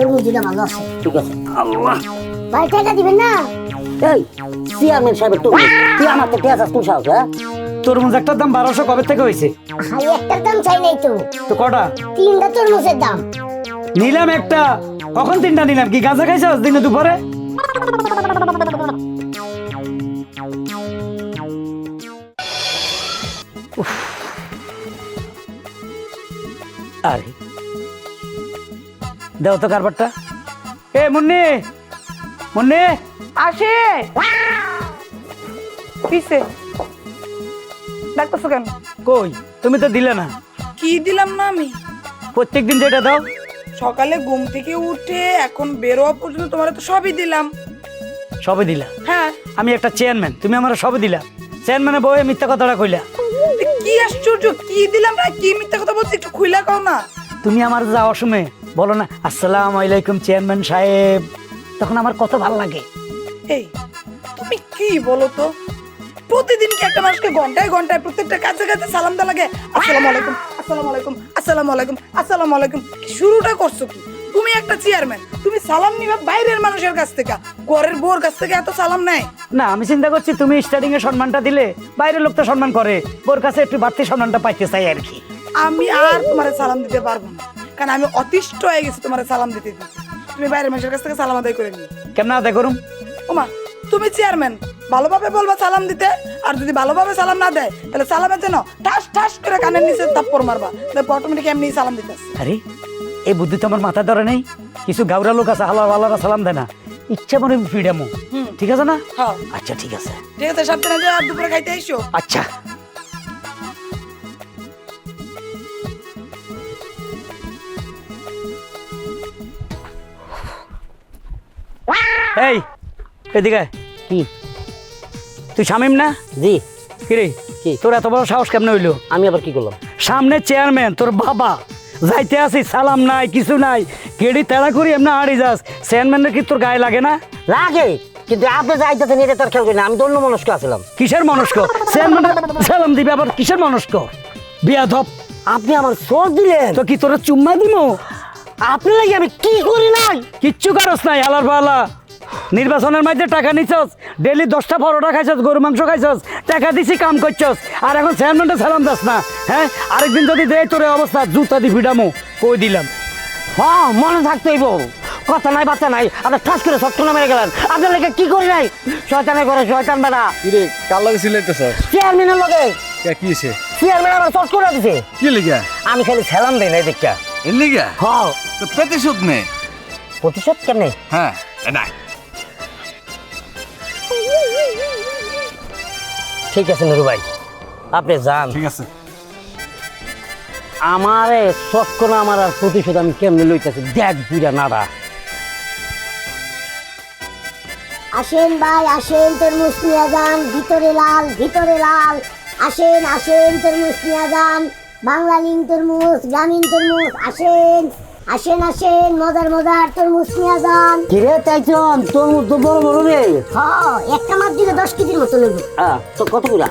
তরমুজ দুটা ভালো আছে। ঠিক আছে। আল্লাহ। ভাই টাকা দিবেন না? এই চেয়ারম্যান সাহেবের তো তুই আমার তো পেঁয়াজ তুই সাহস হ্যাঁ? তরমুজ একটার দাম বারোশো কবে থেকে হয়েছে? ভাই একটার দাম চাই নাই তো। তো কটা? তিনটা তরমুজের দাম। নিলাম একটা। কখন তিনটা নিলাম কি? গাঁজা খাইছ দিনে দুপুরে? আরে। দেও তো কারবারটা। এ মুন্নি! মুন্নি! আসে! কিসে? ডাকতেছো কেন? কই? তুমি তো দিলে না। কি দিলাম না আমি? প্রত্যেক দিন যেটা দাও। সকালে ঘুম থেকে উঠে এখন বেরোয়া পর্যন্ত তোমার তো সবই দিলাম। সবই দিলা? হ্যাঁ। আমি একটা চেয়ারম্যান তুমি আমার সবই দিলা। চেয়ারম্যানের বউয়ে মিথ্যা কথাটা কইলা। কি আশ্চর্য কি দিলাম না কি মিথ্যা কথা বলছি একটু খুইলা কও না। তুমি আমার যাওয়ার সময় বলো না আসসালাম আলাইকুম চেয়ারম্যান সাহেব। তখন আমার কত ভালো লাগে। এই তুমি কি বলো তো? প্রতিদিন কি একটা মানুষকে ঘন্টায় ঘন্টায় প্রত্যেকটা কাছে কাছে সালাম দেওয়া লাগে? আসসালামু আলাইকুম আসসালামু আলাইকুম আসসালামু আলাইকুম আসসালামু আলাইকুম। শুরুটা করছ কি? তুমি একটা চেয়ারম্যান তুমি সালাম নিবা বাইরের মানুষের কাছ থেকে। ঘরের বোর কাছ থেকে এত সালাম নেয়? না আমি চিন্তা করছি তুমি স্টার্টিং এ সম্মানটা দিলে বাইরের লোক তো সম্মান করে। ওর কাছে একটু বাড়তি সম্মানটা পাইতে চাই আর কি। আমি আর তোমার সালাম দিতে পারব না। কারণ আমি অতিষ্ঠ হয়ে গেছি তোমার সালাম দিতে দিতে। তুমি বাইরের মানুষের কাছ থেকে সালাম আদায় করে নিও। কেমন আদায় করুম? ওমা তুমি চেয়ারম্যান ভালোভাবে বলবা সালাম দিতে আর যদি ভালোভাবে সালাম না দেয় তাহলে সালামের জন্য ঠাস ঠাস করে কানের নিচে তাপ্পর মারবা দেখো অটোমেটিক এমনি সালাম দিতে আরে এই বুদ্ধি তো আমার মাথায় ধরে নেই। কিছু গাউরা লোক আছে হালার হালারা সালাম দেয় না। ইচ্ছা মনে ফিডামো ঠিক আছে না? হ্যাঁ। আচ্ছা ঠিক আছে। ঠিক আছে সাবধানে দুপুরে খাইতে এসো আচ্ছা। এই এদিকে কি? তুই শামিম না? জি। কিরে? কি? তোর এত বড় সাহস কেমনে হইল? আমি আবার কি করলাম? সামনে চেয়ারম্যান তোর বাবা। যাইতে আসি সালাম নাই কিছু নাই। কেডি তেড়া করি এমনি হাঁড়ি যাস। চেয়ারম্যানের কি তোর গায়ে লাগে না? লাগে কিন্তু আপনি যাইতেছেন এটা তার খেয়াল করি না। আমি তো অন্য মনস্ক আছিলাম। কিসের মনস্ক? চেয়ারম্যান সালাম দিবে আবার কিসের মনস্ক? বিয়া ধপ আপনি আমার সোর দিলেন। তো কি তোরা চুম্মা দিমো? আপনি লাগে আমি কি করি নাই? কিচ্ছু কারস নাই হালার পালা। নির্বাচনের মধ্যে টাকা নিছস ডেলি দশটা পরোটা খাইছস গরু মাংস খাইছস টাকা দিছি কাম করছস। আর এখন চেয়ারম্যানটা সালাম দাস না হ্যাঁ? আরেকদিন যদি দেয় তোর অবস্থা জুতা দি ভিডামো কই দিলাম। হ্যাঁ মনে থাকতেই বউ কথা নাই বাচ্চা নাই আপনি ঠাস করে সটকনা মেরে গেলেন আপনার লেগে কি করি নাই? শয়তানে করে শয়তান বেড়া কিরে কার লাগে সিলাইতেছ চেয়ারম্যানের লগে। কে কি হইছে? চেয়ারম্যান আমার চট করে দিছে। কি লিগা? আমি খালি সালাম দেই নাই দেখা এর লিগা? হ্যাঁ। তো প্রতিশোধ নে। প্রতিশোধ কেমনে? হ্যাঁ এ ঠিক আছে নুরু ভাই আপনি যান। ঠিক আছে। আমারে চটকনা আমার আর প্রতিশোধ আমি কেমনে লইতেছি? দেখ বুড়া নাড়া আসেন ভাই আসেন তরমুজ নিয়ে যান ভিতরে লাল ভিতরে লাল। আসেন আসেন তরমুজ নিয়ে যান। বাংলা লিং তরমুজ গ্রামীণ তরমুজ আসেন। আসেন আসেন মজার মজার তরমুজ নিয়ে যান। কিরে তাইছন তোর তো বড় বড় রে। হ একটা মাছ দিলে দশ কেজির মতো নেব। হ্যাঁ তো কতগুলা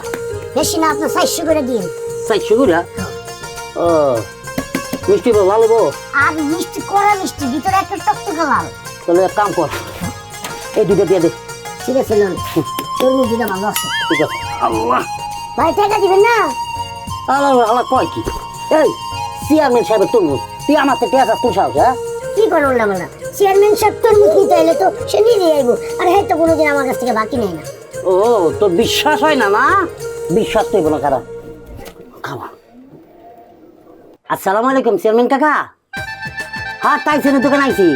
বেশি না আপনার চারশো করে দিন। চারশো গুলা ও মিষ্টি বো ভালো আর মিষ্টি কড়া মিষ্টি ভিতরে একটা টকটকে লাল। তাহলে এক কাম কর। এই দুটো দিয়ে দে। ঠিক আছে লোন তরমুজ দুটা ভালো আছে। ঠিক আছে। আল্লাহ। ভাই টাকা দিবেন না? আল্লাহ আল্লাহ কয় কি? এই চেয়ারম্যান সাহেবের তরমুজ। তুই আমার পেঁয়াজ তুই সাহস হ্যাঁ? কি না চেয়ারম্যান সাহেব নিতে এলে তো সে আইবো। আর হ্যাঁ তো কোনোদিন আমার কাছ থেকে বাকি নেই না। ও তোর বিশ্বাস হয় না না বিশ্বাস তুই বলো কারা? খাওয়া। আসসালামু আলাইকুম চেয়ারম্যান কাকা। হ্যাঁ দোকান আইছি।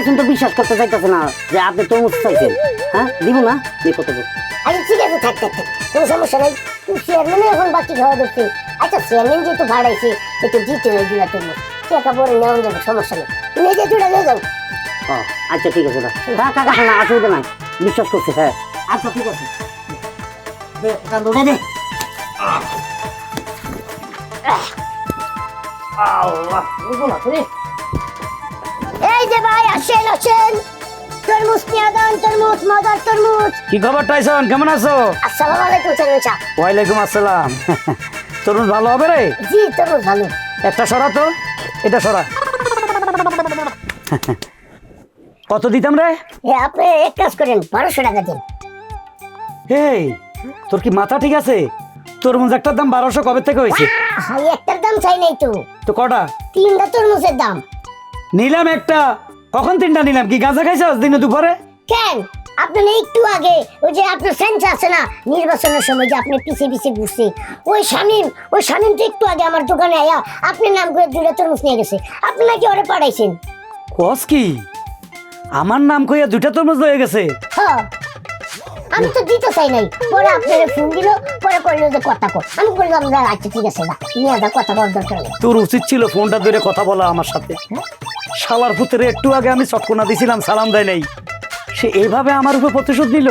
এখন তো বিশ্বাস করতে চাইতেছে না যে আপনি তরমুজ চাইছেন। হ্যাঁ দিব না? দিয়ে কত দেবো? আরে ঠিক আছে থাক থাক থাক কোনো সমস্যা নাই। চেয়ারম্যানে এখন বাকি খাওয়া দিচ্ছি আচ্ছা চেয়ারম্যান যেহেতু ভাড়াইছে একটু দিতে টাকা পরে নেওয়া যাবে সমস্যা নেই। তুমি এই যে দুটা নিয়ে যাও। ও আচ্ছা ঠিক আছে দা হ্যাঁ কাকা শোনা অসুবিধা নাই। বিশ্বাস করছি হ্যাঁ। আচ্ছা ঠিক আছে। দে এখান দে দে। আল্লাহ বুঝো না। তুমি এই যে ভাই আসেন আসেন। তরমুজ নিয়ে যান তরমুজ মজার তরমুজ। কি খবর টাইসন? কেমন আছো? আসসালামু আলাইকুম ওয়ালাইকুম ভালো হবে রে? জি তরমুজ ভালো। একটা সরা তো। এটা সরা। কত দিতাম রে? আপনি এক কাজ করেন বারোশো টাকা দিন। এই তোর কি মাথা ঠিক আছে? তরমুজ একটার দাম বারোশো কবে থেকে হয়েছে? হাই একটার দাম চাই নাই তো। তো কটা? তিনটা তরমুজের দাম। নিলাম একটা। কখন তিনটা নিলাম কি? গাঁজা খাইছস দিনে দুপুরে? কেন? আপনার একটু আগে ওই যে আপনার ফ্রেন্ড আছে না নির্বাচনের সময় যে আপনি পিছিয়ে পিছিয়ে ঘুরছে। ওই শামিম ওই শামিম তো একটু আগে আমার দোকানে আয়া আপনার নাম করে দুইটা তরমুজ নিয়ে গেছে। আপনি নাকি ওরে পাঠাইছেন? কস কি? আমার নাম কইয়া দুইটা তরমুজ হয়ে গেছে? হ্যাঁ আমি তো দিতে চাই নাই। পরে আপনার ফোন দিল পরে করল যে কথা কো আমি বললাম যে আচ্ছা ঠিক আছে না। নিয়ে যা কথা বলার দরকার তোর উচিত ছিল ফোনটা ধরে কথা বলা আমার সাথে। শালার পুত্রে একটু আগে আমি চটকোনা দিছিলাম সালাম দেয় নাই। সে এভাবে আমার উপর প্রতিশোধ নিল?